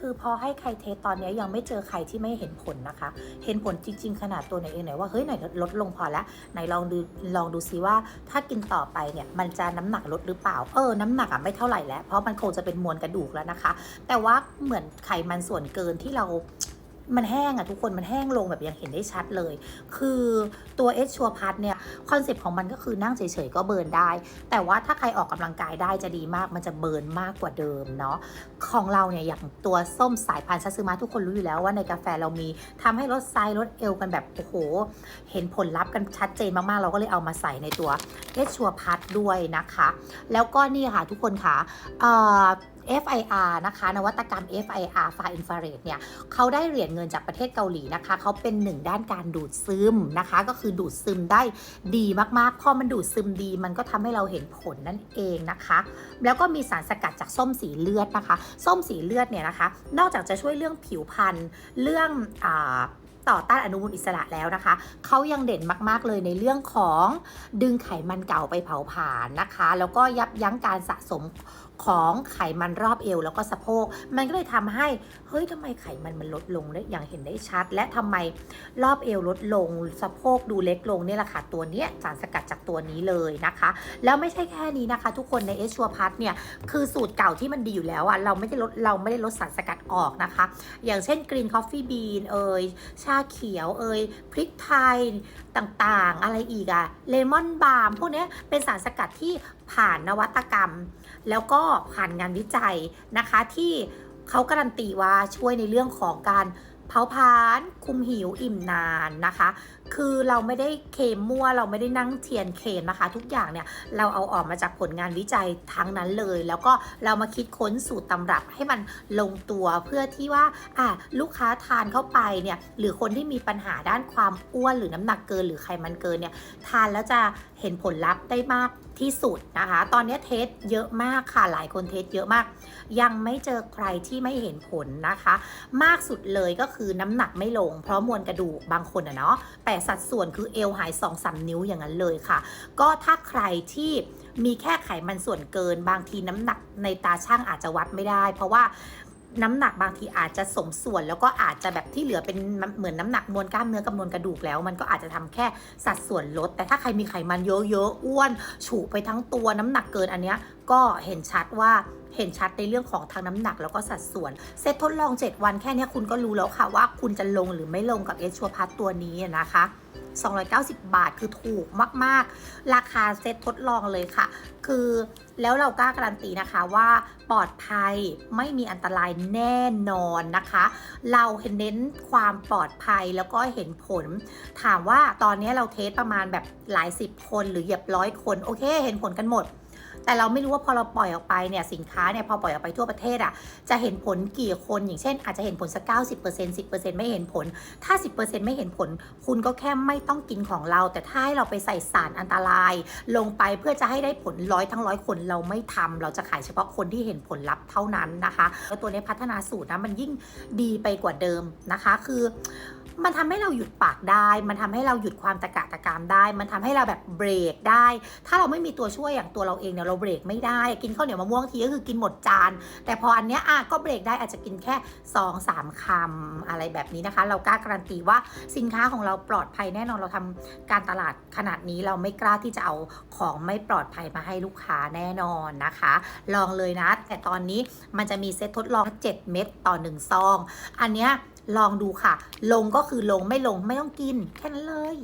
คือพอให้ใครเทสตอนนี้ยังไม่เจอใครที่ไม่เห็นผลนะคะ เห็นผลจริง ๆ ขนาดตัวไหนเองไหนว่าเฮ้ยไหนลดลงพอแล้วไหนลองดูลองดูซิว่าถ้ากินต่อไปเนี่ยมันจะน้ำหนักลดหรือเปล่าเออน้ำหนักอะไม่เท่าไหร่แล้วเพราะมันคงจะเป็นมวลกระดูกแล้วนะคะ แต่ว่าเหมือนไขมันส่วนเกินที่เรา มันแห้งอะทุกคนมันแห้งลงแบบยังเห็นได้ชัดเลย คือตัวเอชชัวพัทเนี่ยคอนเซปต์ของมันก็คือนั่งเฉยๆก็เบิร์นได้ แต่ว่าถ้าใครออกกำลังกายได้จะดีมากมันจะเบิร์นมากกว่าเดิมเนาะของเราเนี่ยอย่างตัวส้มสายพันธุ์ซัตซึมะทุกคนรู้อยู่แล้วว่าในกาแฟเรามีทำให้ลดไซส์ลดเอวกันแบบโอ้โห เห็นผลลัพธ์กันชัดเจนมากๆ เราก็เลยเอามาใส่ในตัวเอชชัวพัทด้วยนะคะ แล้วก็นี่ค่ะทุกคนค่ะเอ่อ FIR นะคะ นวัตกรรม FIR ไฟอินฟราเรดเนี่ยเขาได้เหรียญเงินจากประเทศเกาหลีนะคะเขาเป็นหนึ่งด้านการดูดซึมนะคะ ก็คือดูดซึมได้ดีมากๆ พอมันดูดซึมดีมันก็ทำให้เราเห็นผลนั่นเองนะคะ แล้วก็มีสารสกัดจากส้มสีเลือดนะคะ ส้มสีเลือดเนี่ยนะคะ นอกจากจะช่วยเรื่องผิวพรรณเรื่องอา ต่อต้านอนุมูลอิสระแล้วนะคะ เขายังเด่นมากๆเลยในเรื่องของดึงไขมันเก่าไปเผาผลาญนะคะ แล้วก็ยับยั้งการสะสมของไขมันรอบเอวแล้วก็สะโพก มันก็เลยทำให้ เฮ้ยทำไมไขมันมันลดลงได้อย่างเห็นได้ชัด และทำไมรอบเอวลดลง สะโพกดูเล็กลงเนี่ยแหละค่ะ ตัวเนี้ยสารสกัดจากตัวนี้เลยนะคะ แล้วไม่ใช่แค่นี้นะคะ ทุกคนในเอชัวพัทเนี่ย คือสูตรเก่าที่มันดีอยู่แล้วอะเราไม่ได้ลดเราไม่ได้ลดสารสกัดออกนะคะ อย่างเช่นกรีนคอฟฟี่บีนเอยชาเขียวเอยพริกไทยต่างๆ อะไรอีกอะเลมอนบาร์มพวกนี้เป็นสารสกัดที่ผ่านนวัตกรรม แล้วก็ผ่านงานวิจัยนะคะที่เขาการันตีว่าช่วยในเรื่องของการ เผาผลาญคุมหิวอิ่มนานนะคะ คือเราไม่ได้เคมมั่วเราไม่ได้นั่งเทียนเคมนะคะ ทุกอย่างเนี่ยเราเอาออกมาจากผลงานวิจัยทั้งนั้นเลย แล้วก็เรามาคิดค้นสูตรตำรับให้มันลงตัวเพื่อที่ว่าอะลูกค้าทานเข้าไปเนี่ยหรือคนที่มีปัญหาด้านความอ้วนหรือน้ำหนักเกินหรือไขมันเกินเนี่ยทานแล้วจะเห็นผลลัพธ์ได้มาก ที่สุดนะคะ ตอนนี้เทสเยอะมากค่ะ หลายคนเทสเยอะมาก ยังไม่เจอใครที่ไม่เห็นผลนะคะ มากสุดเลยก็คือน้ำหนักไม่ลง เพราะมวลกระดูกบางคนอะเนาะ แต่สัดส่วนคือเอวหาย2อสนิ้วอย่างนั้นเลยค่ะ ก็ถ้าใครที่มีแค่ไขมันส่วนเกิน บางทีน้ำหนักในตาช่างอาจจะวัดไม่ได้ เพราะว่า น้ำหนักบางทีอาจจะสมส่วนแล้วก็อาจจะแบบที่เหลือเป็นเหมือนน้ำหนักมวลกล้ามเนื้อกับมวลกระดูกแล้ว มันก็อาจจะทำแค่สัดส่วนลด แต่ถ้าใครมีไขมันเยอะๆอ้วน ฉูไปทั้งตัวน้ำหนักเกินอันเนี้ยก็เห็นชัดว่า เห็นชัดในเรื่องของทางน้ำหนักแล้วก็สัดส่วน เซตทดลอง 7 วันแค่เนี้ยคุณก็รู้แล้วค่ะว่าคุณจะลงหรือไม่ลงกับเอชัวพัทตัวนี้นะคะ290 บาทคือถูกมาก ๆ ราคาเซตทดลองเลยค่ะ คือแล้วเรากล้าการันตีนะคะว่าปลอดภัยไม่มีอันตรายแน่นอนนะคะ เราเน้นความปลอดภัยแล้วก็เห็นผล ถามว่าตอนนี้เราเทสประมาณแบบหลายสิบคนหรือเหยียบร้อยคน โอเค เห็นผลกันหมด แต่เราไม่รู้ว่าพอเราปล่อยออกไปเนี่ยสินค้าเนี่ยพอปล่อยออกไปทั่วประเทศอะ่ะจะเห็นผลกี่คนอย่างเช่น อาจจะเห็นผลสักเก้าสิบเปอร์เซ็นต์สิบเปอร์เซ็นต์ไม่เห็นผล ถ้าสิบเปอร์เซ็นต์ไม่เห็นผล คุณก็แค่ไม่ต้องกินของเรา แต่ถ้าให้เราไปใส่สารอันตราย ลงไปเพื่อจะให้ได้ผลร้อยทั้งร้อยคนเราไม่ทำเราจะขายเฉพาะคนที่เห็นผลลัพธ์เท่านั้นนะคะแล้วตัวนี้พัฒนาสูตรนะมันยิ่งดีไปกว่าเดิมนะคะ คือ มันทำให้เราหยุดปากได้ มันทำให้เราหยุดความตะกะตะกามได้ มันทำให้เราแบบเบรกได้ ถ้าเราไม่มีตัวช่วยอย่างตัวเราเองเนี่ยเราเบรกไม่ได้ กินข้าวเหนียวมะม่วงทีก็คือกินหมดจาน แต่พออันเนี้ยอะก็เบรกได้อาจจะกินแค่2 3คำอะไรแบบนี้นะคะ เรากล้าการันตีว่าสินค้าของเราปลอดภัยแน่นอนเราทำการตลาดขนาดนี้เราไม่กล้าที่จะเอาของไม่ปลอดภัยมาให้ลูกค้าแน่นอนนะคะ ลองเลยนะ แต่ตอนนี้มันจะมีเซตทดลอง 7 เม็ดต่อ 1 ซอง อันเนี้ยลองดูค่ะ ลงก็คือลงไม่ลงไม่ต้องกิน แค่นั้นเลย